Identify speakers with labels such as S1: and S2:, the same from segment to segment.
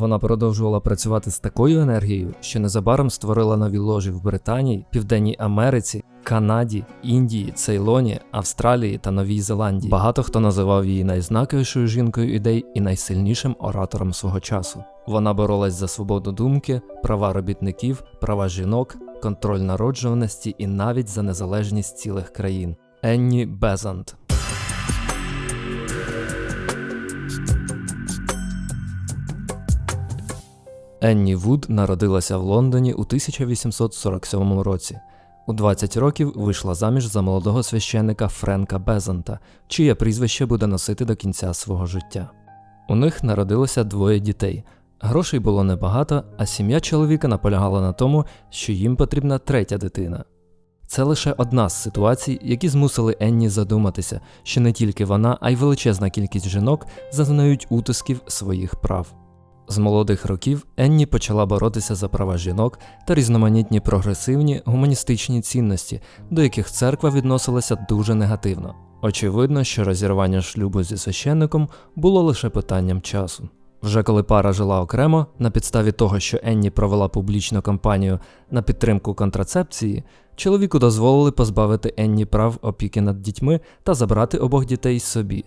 S1: Вона продовжувала працювати з такою енергією, що незабаром створила нові ложі в Британії, Південній Америці, Канаді, Індії, Цейлоні, Австралії та Новій Зеландії. Багато хто називав її найзнаковішою жінкою ідей і найсильнішим оратором свого часу. Вона боролась за свободу думки, права робітників, права жінок, контроль народжуваності і навіть за незалежність цілих країн. Енні Безант. Енні Вуд народилася в Лондоні у 1847 році. У 20 років вийшла заміж за молодого священника Френка Безанта, чиє прізвище буде носити до кінця свого життя. У них народилося двоє дітей. Грошей було небагато, а сім'я чоловіка наполягала на тому, що їм потрібна третя дитина. Це лише одна з ситуацій, які змусили Енні задуматися, що не тільки вона, а й величезна кількість жінок зазнають утисків своїх прав. З молодих років Енні почала боротися за права жінок та різноманітні прогресивні гуманістичні цінності, до яких церква відносилася дуже негативно. Очевидно, що розірвання шлюбу зі священником було лише питанням часу. Вже коли пара жила окремо, на підставі того, що Енні провела публічну кампанію на підтримку контрацепції, чоловіку дозволили позбавити Енні прав опіки над дітьми та забрати обох дітей собі.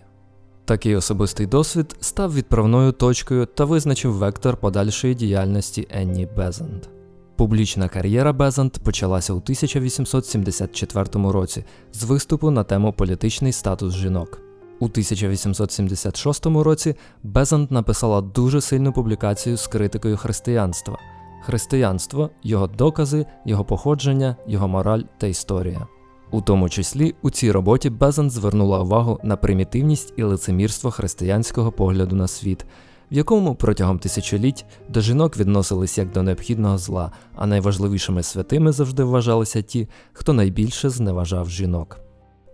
S1: Такий особистий досвід став відправною точкою та визначив вектор подальшої діяльності Енні Безант. Публічна кар'єра Безант почалася у 1874 році з виступу на тему політичний статус жінок. У 1876 році Безант написала дуже сильну публікацію з критикою християнства. Християнство, його докази, його походження, його мораль та історія. У тому числі у цій роботі Безант звернула увагу на примітивність і лицемірство християнського погляду на світ, в якому протягом тисячоліть до жінок відносились як до необхідного зла, а найважливішими святими завжди вважалися ті, хто найбільше зневажав жінок.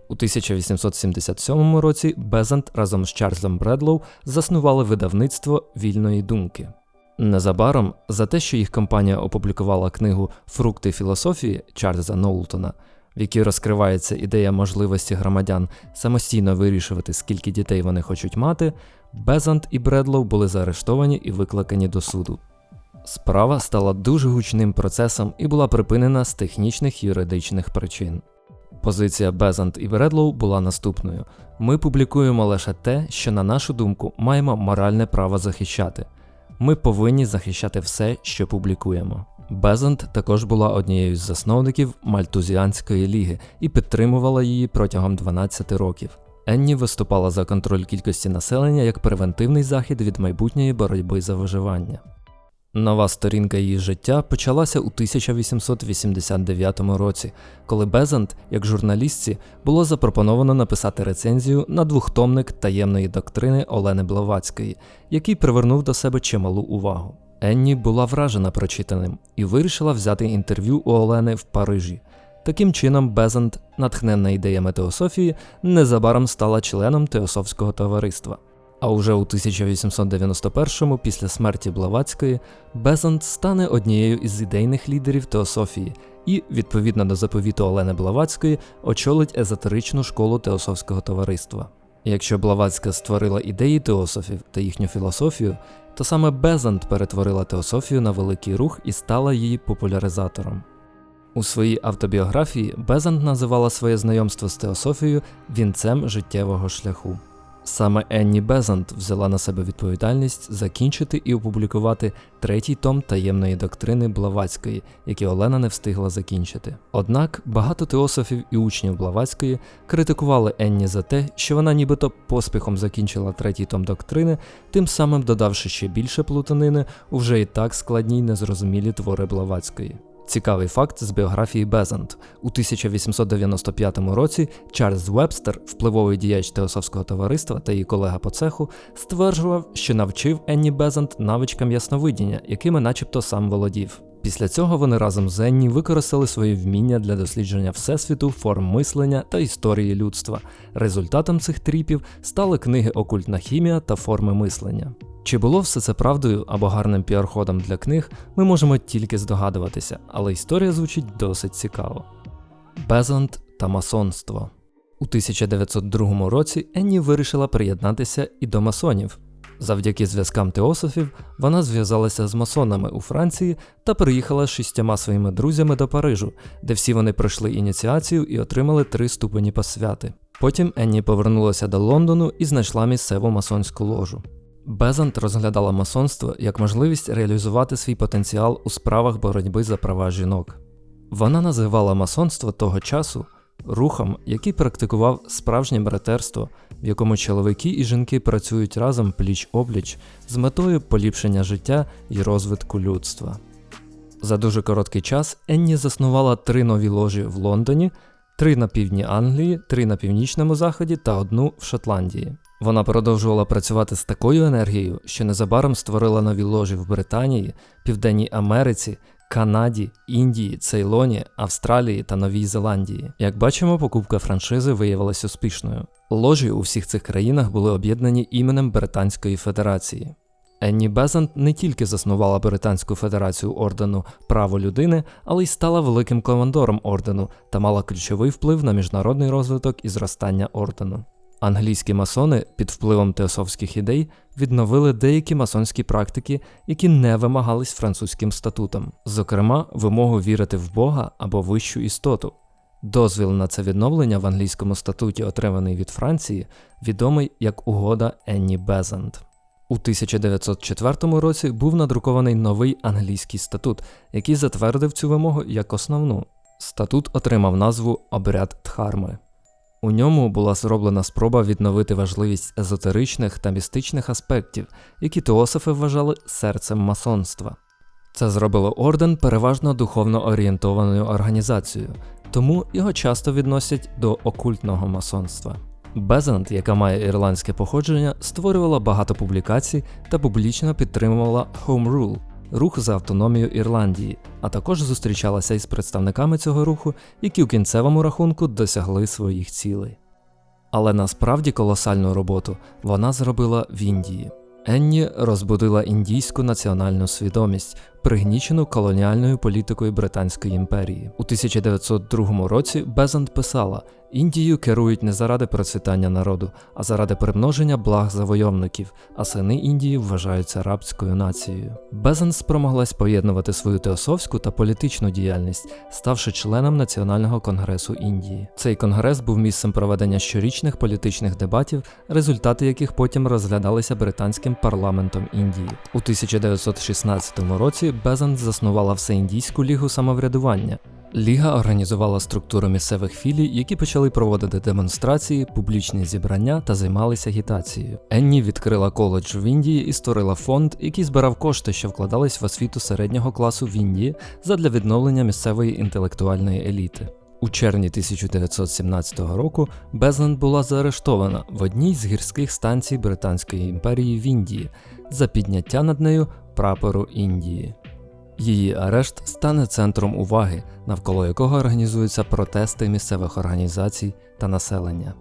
S1: У 1877 році Безант разом з Чарльзом Бредлоу заснували видавництво вільної думки. Незабаром за те, що їх компанія опублікувала книгу Фрукти філософії Чарльза Ноултона, в якій розкривається ідея можливості громадян самостійно вирішувати, скільки дітей вони хочуть мати, Безант і Бредлоу були заарештовані і викликані до суду. Справа стала дуже гучним процесом і була припинена з технічних юридичних причин. Позиція Безант і Бредлоу була наступною: ми публікуємо лише те, що, на нашу думку, маємо моральне право захищати. Ми повинні захищати все, що публікуємо. Безант також була однією з засновників Мальтузіанської ліги і підтримувала її протягом 12 років. Енні виступала за контроль кількості населення як превентивний захід від майбутньої боротьби за виживання. Нова сторінка її життя почалася у 1889 році, коли Безант, як журналістці, було запропоновано написати рецензію на двохтомник таємної доктрини Олени Блаватської, який привернув до себе чималу увагу. Енні була вражена прочитаним і вирішила взяти інтерв'ю у Олени в Парижі. Таким чином, Безант, натхненна ідеями теософії, незабаром стала членом Теософського товариства. А уже у 1891-му, після смерті Блаватської, Безант стане однією із ідейних лідерів теософії і, відповідно до заповіту Олени Блаватської, очолить езотеричну школу Теософського товариства. Якщо Блаватська створила ідеї теософів та їхню філософію, то саме Безант перетворила теософію на великий рух і стала її популяризатором. У своїй автобіографії Безант називала своє знайомство з теософією вінцем життєвого шляху. Саме Енні Безант взяла на себе відповідальність закінчити і опублікувати третій том таємної доктрини Блаватської, який Олена не встигла закінчити. Однак багато теософів і учнів Блаватської критикували Енні за те, що вона нібито поспіхом закінчила третій том доктрини, тим самим додавши ще більше плутанини у вже і так складні й незрозумілі твори Блаватської. Цікавий факт з біографії Безант. У 1895 році Чарльз Вебстер, впливовий діяч Теософського товариства та її колега по цеху, стверджував, що навчив Енні Безант навичкам ясновидіння, якими начебто сам володів. Після цього вони разом з Енні використали свої вміння для дослідження всесвіту, форм мислення та історії людства. Результатом цих тріпів стали книги Окультна хімія та форми мислення. Чи було все це правдою або гарним піар-ходом для книг, ми можемо тільки здогадуватися, але історія звучить досить цікаво. Безант та масонство у 1902 році Енні вирішила приєднатися і до масонів. Завдяки зв'язкам теософів вона зв'язалася з масонами у Франції та переїхала з шістьма своїми друзями до Парижу, де всі вони пройшли ініціацію і отримали три ступені посвяти. Потім Енні повернулася до Лондону і знайшла місцеву масонську ложу. Безант розглядала масонство як можливість реалізувати свій потенціал у справах боротьби за права жінок. Вона називала масонство того часу рухом, який практикував справжнє братерство, в якому чоловіки і жінки працюють разом пліч опліч з метою поліпшення життя і розвитку людства. За дуже короткий час Енні заснувала три нові ложі в Лондоні, три на півдні Англії, три на північному заході та одну в Шотландії. Вона продовжувала працювати з такою енергією, що незабаром створила нові ложі в Британії, Південній Америці, Канаді, Індії, Цейлоні, Австралії та Новій Зеландії. Як бачимо, покупка франшизи виявилася успішною. Ложі у всіх цих країнах були об'єднані іменем Британської Федерації. Енні Безант не тільки заснувала Британську федерацію ордену Право людини, але й стала великим командором ордену та мала ключовий вплив на міжнародний розвиток і зростання ордену. Англійські масони під впливом теософських ідей відновили деякі масонські практики, які не вимагались французьким статутом, зокрема, вимогу вірити в Бога або вищу істоту. Дозвіл на це відновлення в англійському статуті, отриманий від Франції, відомий як угода Енні Безант. У 1904 році був надрукований новий англійський статут, який затвердив цю вимогу як основну. Статут отримав назву Обряд Дхарми. У ньому була зроблена спроба відновити важливість езотеричних та містичних аспектів, які теософи вважали серцем масонства. Це зробило орден переважно духовно орієнтованою організацією, тому його часто відносять до окультного масонства. Безант, яка має ірландське походження, створювала багато публікацій та публічно підтримувала Home Rule – рух за автономію Ірландії, а також зустрічалася із представниками цього руху, які у кінцевому рахунку досягли своїх цілей. Але насправді колосальну роботу вона зробила в Індії. Енні розбудила індійську національну свідомість, пригнічену колоніальною політикою Британської імперії. У 1902 році Безант писала: Індію керують не заради процвітання народу, а заради примноження благ завойовників, а сини Індії вважаються рабською нацією. Безант спромоглась поєднувати свою теософську та політичну діяльність, ставши членом Національного конгресу Індії. Цей конгрес був місцем проведення щорічних політичних дебатів, результати яких потім розглядалися британським парламентом Індії. У 1916 році Безант заснувала Всеіндійську лігу самоврядування. Ліга організувала структуру місцевих філій, які почали проводити демонстрації, публічні зібрання та займалися агітацією. Енні відкрила коледж в Індії і створила фонд, який збирав кошти, що вкладались в освіту середнього класу в Індії задля відновлення місцевої інтелектуальної еліти. У червні 1917 року Безленд була заарештована в одній з гірських станцій Британської імперії в Індії за підняття над нею прапору Індії. Її арешт стане центром уваги, навколо якого організуються протести місцевих організацій та населення.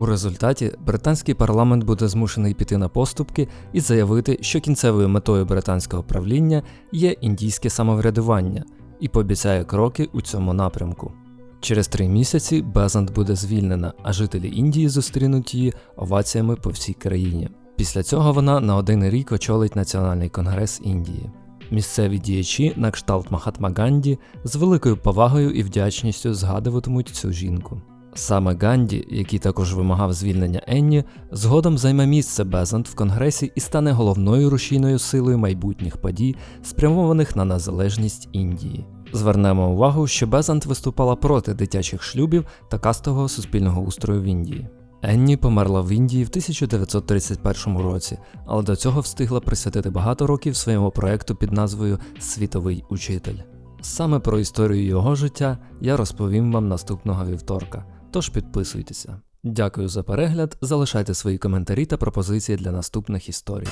S1: У результаті британський парламент буде змушений піти на поступки і заявити, що кінцевою метою британського правління є індійське самоврядування, і пообіцяє кроки у цьому напрямку. Через три місяці Безант буде звільнена, а жителі Індії зустрінуть її оваціями по всій країні. Після цього вона на один рік очолить Національний конгрес Індії. Місцеві діячі на кшталт Махатма Ганді з великою повагою і вдячністю згадуватимуть цю жінку. Саме Ганді, який також вимагав звільнення Енні, згодом займе місце Безант в Конгресі і стане головною рушійною силою майбутніх подій, спрямованих на незалежність Індії. Звернемо увагу, що Безант виступала проти дитячих шлюбів та кастового суспільного устрою в Індії. Енні померла в Індії в 1931 році, але до цього встигла присвятити багато років своєму проекту під назвою Світовий учитель. Саме про історію його життя я розповім вам наступного вівторка, тож підписуйтеся. Дякую за перегляд, залишайте свої коментарі та пропозиції для наступних історій.